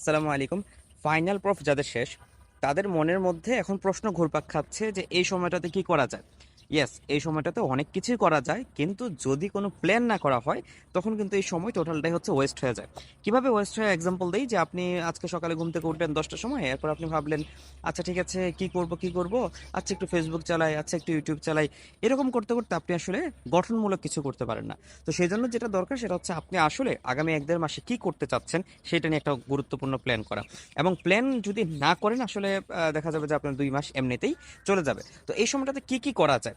আসসালামু আলাইকুম। Final proof যাদের শেষ, তাদের মনের মধ্যে এখন প্রশ্ন ঘুরপাক খাচ্ছে যে এই সময়টাতে কি করা যায়? ইয়েস এই সময়টাতে অনেক কিছুই করা যায়, কিন্তু যদি কোনো প্ল্যান না করা হয়, তখন কিন্তু এই সময় টোটালটাই হচ্ছে ওয়েস্ট হয়ে যায়। কীভাবে ওয়েস্ট হয়ে এক্সাম্পল দিই যে আপনি আজকে সকালে ঘুম থেকে উঠলেন দশটার সময়, এরপর আপনি ভাবলেন আচ্ছা ঠিক আছে, কি করব কি করব? আচ্ছা একটু ফেসবুক চালাই আচ্ছা একটু ইউটিউব চালাই। এরকম করতে করতে আপনি আসলে গঠনমূলক কিছু করতে পারেন না। তো সেই জন্য যেটা দরকার সেটা হচ্ছে আপনি আসলে আগামী এক দেড় মাসে কি করতে চাচ্ছেন, সেটা নিয়ে একটা গুরুত্বপূর্ণ প্ল্যান করা। এবং প্ল্যান যদি না করেন, আসলে দেখা যাবে যে আপনার দুই মাস এমনিতেই চলে যাবে। তো এই সময়টাতে কি কি করা যায়?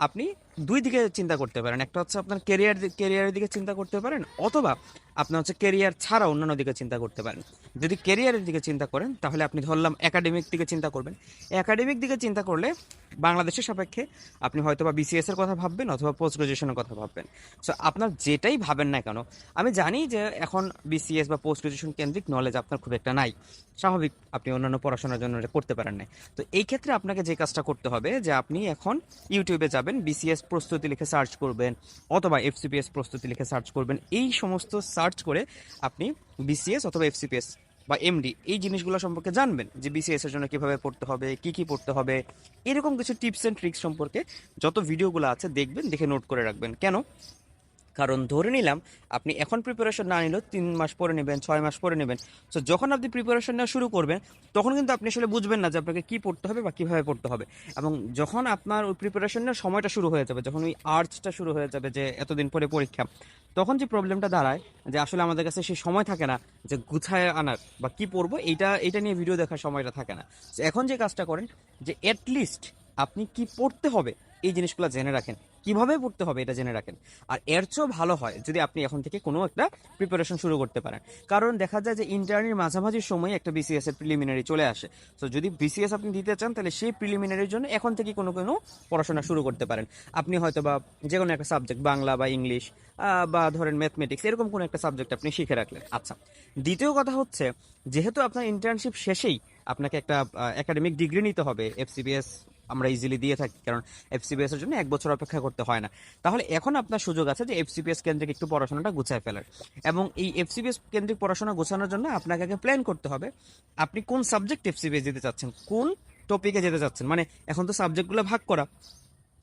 আপনি দুই দিকে চিন্তা করতে পারেন। একটা হচ্ছে আপনার কেরিয়ার কেরিয়ারের দিকে চিন্তা করতে পারেন, অথবা আপনি হচ্ছে কেরিয়ার ছাড়া অন্যান্য দিকে চিন্তা করতে পারেন। যদি কেরিয়ারের দিকে চিন্তা করেন, তাহলে আপনি ধরলাম একাডেমিক দিকে চিন্তা করবেন। একাডেমিক দিকে চিন্তা করলে বাংলাদেশের সাপেক্ষে আপনি হয়তো বা বিসিএস এর কথা ভাববেন, অথবা পোস্ট গ্রাজুয়েশনের কথা ভাববেন। সো আপনার যেটাই ভাবেন না কেন, আমি জানি যে এখন বিসিএস বা পোস্ট গ্রাজুয়েশন কেন্দ্রিক নলেজ আপনার খুব একটা নাই। স্বাভাবিক আপনি অন্যান্য পড়াশোনার জন্য করতে পারেন না তো এই ক্ষেত্রে আপনাকে যে কাজটা করতে হবে, যে আপনি এখন ইউটিউবে যাবেন বিসিএস প্রস্তুতি লিখে সার্চ করবেন অথবা এফসিপিএস প্রস্তুতি লিখে সার্চ করবেন। এই সমস্ত সার্চ করে আপনি বিসিএস অথবা এফসিপিএস বা এমডি এই জিনিসগুলো সম্পর্কে জানবেন যে বিসিএস এর জন্য কীভাবে পড়তে হবে, কি কি পড়তে হবে। এরকম কিছু টিপস এন্ড ট্রিক্স সম্পর্কে যত ভিডিওগুলো আছে দেখবেন, দেখে নোট করে রাখবেন। কেন? কারণ ধরে নিলাম, আপনি এখন প্রিপারেশন না নিলেও তিন মাস পরে নেবেন, ছয় মাস পরে নেবেন। সো যখন আপনি প্রিপারেশন নেওয়া শুরু করবেন, তখন কিন্তু আপনি আসলে বুঝবেন না যে আপনাকে কী পড়তে হবে বা কীভাবে পড়তে হবে। এবং যখন আপনার ওই প্রিপারেশনের সময়টা শুরু হয়ে যাবে, যখন ওই আর্টসটা শুরু হয়ে যাবে যে এতদিন পরে পরীক্ষা, তখন যে প্রবলেমটা দাঁড়ায় যে আসলে আমাদের কাছে সেই সময় থাকে না যে গুছায় আনার বা কি পড়ব, এইটা এটা নিয়ে ভিডিও দেখার সময়টা থাকে না। এখন যে কাজটা করেন যে অ্যাটলিস্ট আপনি কি পড়তে হবে, এই জিনিসগুলো জেনে রাখেন। কীভাবে পড়তে হবে এটা জেনে রাখেন। আর এর চেয়েও ভালো হয় যদি আপনি এখন থেকে কোনো একটা প্রিপারেশন শুরু করতে পারেন। কারণ দেখা যায় যে ইন্টারনির মাঝামাঝি সময় একটা বিসিএস এর প্রিলিমিনারি চলে আসে। তো যদি বিসিএস আপনি দিতে চান, তাহলে সেই প্রিলিমিনারির জন্য এখন থেকে কোনো কোনো পড়াশোনা শুরু করতে পারেন। আপনি হয়তো বা যে কোনো একটা সাবজেক্ট বাংলা বা ইংলিশ বা ধরেন ম্যাথমেটিক্স এরকম কোনো একটা সাবজেক্ট আপনি শিখে রাখলেন। আচ্ছা দ্বিতীয় কথা হচ্ছে, যেহেতু আপনার ইন্টার্নশিপ শেষেই আপনাকে একটা একাডেমিক ডিগ্রি নিতে হবে এফসিবিএস আমরা ইজিলি দিয়ে থাকি, কারণ এফসিবিএস এর জন্য এক বছর অপেক্ষা করতে হয় না। তাহলে এখন আপনার সুযোগ আছে যে এফসিবিএস কেন্দ্রিক একটু পড়াশোনাটা গুছায় ফেলার। এবং এই এফসিবিএস কেন্দ্রিক পড়াশোনা গুছানোর জন্য আপনাকে আগে প্ল্যান করতে হবে, আপনি কোন সাবজেক্ট এফসিবিএস দিতে চাচ্ছেন, কোন টপিকে যেতে চাচ্ছেন? মানে এখন তো সাবজেক্টগুলো ভাগ করা।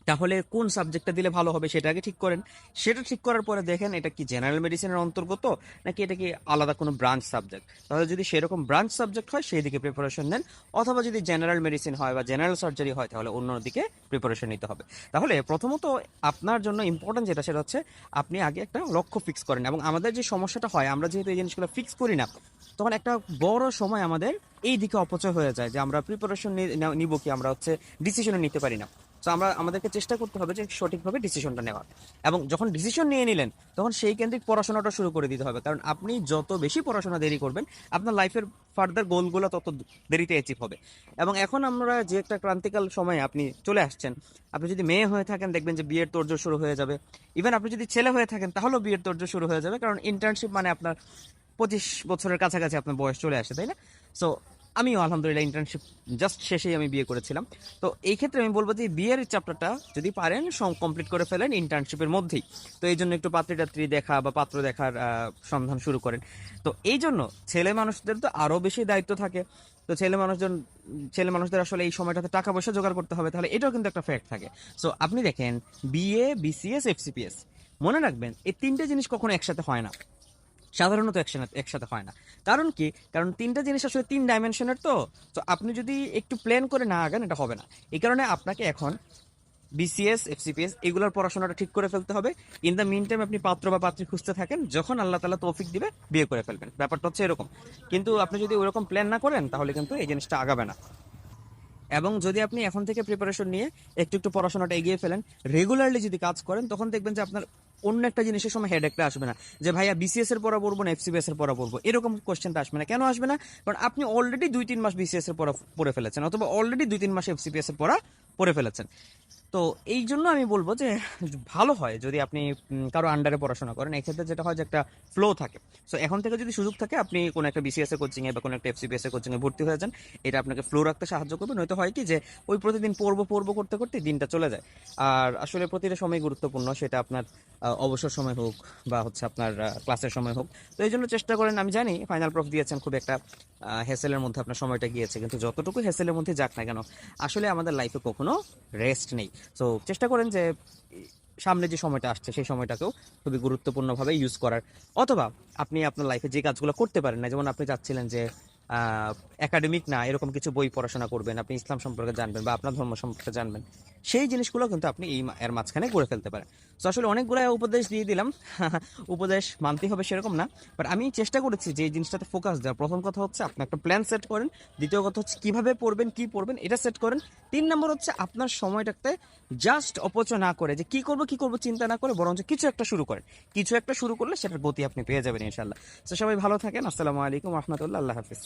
তাহলে কোন সাবজেক্টটা দিলে ভালো হবে সেটা আগে ঠিক করেন। সেটা ঠিক করার পরে দেখেন এটা কি জেনারেল মেডিসিনের অন্তর্গত, নাকি এটা কি আলাদা কোনো ব্রাঞ্চ সাবজেক্ট তাহলে যদি সেরকম ব্রাঞ্চ সাবজেক্ট হয়, সেই দিকে প্রিপারেশন নেন। অথবা যদি জেনারেল মেডিসিন হয় বা জেনারেল সার্জারি হয়, তাহলে অন্য দিকে প্রিপারেশন নিতে হবে। তাহলে প্রথমত আপনার জন্য ইম্পর্টেন্ট যেটা, সেটা হচ্ছে আপনি আগে একটা লক্ষ্য ফিক্স করেন। এবং আমাদের যে সমস্যাটা হয়, আমরা যেহেতু এই জিনিসগুলো ফিক্স করি না, তখন একটা বড় সময় আমাদের এই দিকে অপচয় হয়ে যায় যে আমরা প্রিপারেশন নিব কি? আমরা হচ্ছে ডিসিশনে নিতে পারি না। তো আমরা, আমাদেরকে চেষ্টা করতে হবে যে সঠিকভাবে ডিসিশনটা নেওয়ার। এবং যখন ডিসিশন নিয়ে নিলেন, তখন সেই কেন্দ্রিক পড়াশোনাটা শুরু করে দিতে হবে। কারণ আপনি যত বেশি পড়াশোনা দেরি করবেন, আপনার লাইফের ফার্দার গোলগুলো তত দেরিতে অ্যাচিভ হবে। এবং এখন আমরা যে একটা ক্রান্তিকাল সময়ে আপনি চলে আসছেন, আপনি যদি মেয়ে হয়ে থাকেন, দেখবেন যে বিয়ের তোড়জোড় শুরু হয়ে যাবে। ইভেন আপনি যদি ছেলে হয়ে থাকেন, তাহলেও বিয়ের তোড়জোড় শুরু হয়ে যাবে। কারণ ইন্টার্নশিপ মানে আপনার পঁচিশ বছরের কাছাকাছি আপনার বয়স চলে আসে, তাই না? সো আমিও আলহামদুলিল্লাহ ইন্টার্নশিপ জাস্ট শেষেই আমি বিয়ে করেছিলাম। তো এই ক্ষেত্রে আমি বলব যে বিয়ের চ্যাপ্টারটা যদি পারেন সব কমপ্লিট করে ফেলেন ইন্টার্নশিপের মধ্যেই। তো এই জন্য একটু পাত্রী টাত্রী দেখা বা পাত্র দেখার সন্ধান শুরু করেন। তো এই জন্য ছেলে মানুষদের তো আরও বেশি দায়িত্ব থাকে। তো ছেলে মানুষজন, ছেলে মানুষদের আসলে এই সময়টাতে টাকা পয়সা জোগাড় করতে হবে, তাহলে এটাও কিন্তু একটা ফ্যাক্ট থাকে। সো আপনি দেখেন বিএ বিসিএস এফসিপিএস মনে রাখবেন, এই তিনটে জিনিস কখনো একসাথে হয় না। সাধারণত একসাথে একসাথে হয় না। কারণ কি? কারণ তিনটা জিনিস আসলে তিন ডাইমেনশনের তো। তো আপনি যদি একটু প্ল্যান করে না আগান, এটা হবে না। এই কারণে আপনাকে এখন বিসিএস এফসিপিএস এগুলোর পড়াশোনাটা ঠিক করে ফেলতে হবে। ইন দ্য মিন টাইম আপনি পাত্র বা পাত্রী খুঁজতে থাকেন। যখন আল্লাহ তালা তৌফিক দিবে, বিয়ে করে ফেলবেন। ব্যাপারটা হচ্ছে এরকম। কিন্তু আপনি যদি ওরকম প্ল্যান না করেন, তাহলে কিন্তু এই জিনিসটা আগাবে না। এবং যদি আপনি এখন থেকে প্রিপারেশন নিয়ে একটু একটু পড়াশোনাটা এগিয়ে ফেলেন রেগুলারলি যদি কাজ করেন, তখন দেখবেন যে আপনার অন্য একটা জিনিসের সময় হেড একটা আসবে না। যে ভাইয়া বিসিএস এর পড়া পড়ব না এফসিবিএস এর পড়া পড়ব, এরকম কোশ্চেনটা আসবে না। কেন আসবে না? কারণ আপনি অলরেডি দুই তিন মাস বিসিএস এর পড়া পড়ে ফেলেছেন, অথবা অলরেডি দুই তিন মাস এফসিপিএস এর পড়া পড়ে ফেলেছেন। তো এই জন্য আমি বলব যে, ভালো হয় যদি আপনি কারও আন্ডারে পড়াশোনা করেন। এক্ষেত্রে যেটা হয় যে একটা ফ্লো থাকে। সো এখন থেকে যদি সুযোগ থাকে, আপনি কোনো একটা বিসিএস এর কোচিং বা কোনো একটা এফসিবিএস এর কোচিং এ ভর্তি হয়ে যান। এটা আপনাকে ফ্লো রাখতে সাহায্য করবে। নয়তো হয় কি যে, ওই প্রতিদিন পড়ব পড়ব করতে করতে দিনটা চলে যায়। আর আসলে প্রতিটা সময় গুরুত্বপূর্ণ, সেটা আপনার অবসর সময় হোক বা হচ্ছে আপনার ক্লাসের সময় হোক। তো এই জন্য চেষ্টা করেন, আমি জানি ফাইনাল প্রফ দিয়েছেন খুব একটা হেসেলের মধ্যে আপনার সময়টা গিয়েছে, কিন্তু যতটুকু হেসেলের মধ্যে যাক না কেন, আসলে আমাদের লাইফে কখনো রেস্ট নেই। সো চেষ্টা করেন যে, সামনে যে সময়টা আসছে, সেই সময়টাকেও খুবই গুরুত্বপূর্ণভাবে ইউজ করার। অথবা আপনি আপনার লাইফে যে কাজগুলো করতে পারেন না, যেমন আপনি চাচ্ছিলেন যে একাডেমিক না, এরকম কিছু বই পড়াশোনা করবেন, আপনি ইসলাম সম্পর্কে জানবেন বা আপনার ধর্ম সম্পর্কে জানবেন, সেই জিনিসগুলো কিন্তু আপনি এই এর মাঝখানে করে ফেলতে পারেন। তো আসলে অনেকগুলো উপদেশ দিয়ে দিলাম। উপদেশ মানতেই হবে সেরকম না বাট আমি চেষ্টা করেছি যে এই জিনিসটাতে ফোকাস দেওয়ার। প্রথম কথা হচ্ছে আপনি একটা প্ল্যান সেট করেন। দ্বিতীয় কথা হচ্ছে কীভাবে পড়বেন, কি পড়বেন, এটা সেট করেন। তিন নম্বর হচ্ছে আপনার সময়টাতে জাস্ট অপচয় না করে যে কি করব কি করব চিন্তা না করে বরঞ্চ কিছু একটা শুরু করেন। কিছু একটা শুরু করলে সেটার গতি আপনি পেয়ে যাবেন ইনশাল্লাহ তো সবাই ভালো থাকেন। আসসালামু আলাইকুম রহমতুল্লাহ। আল্লাহ হাফিজ।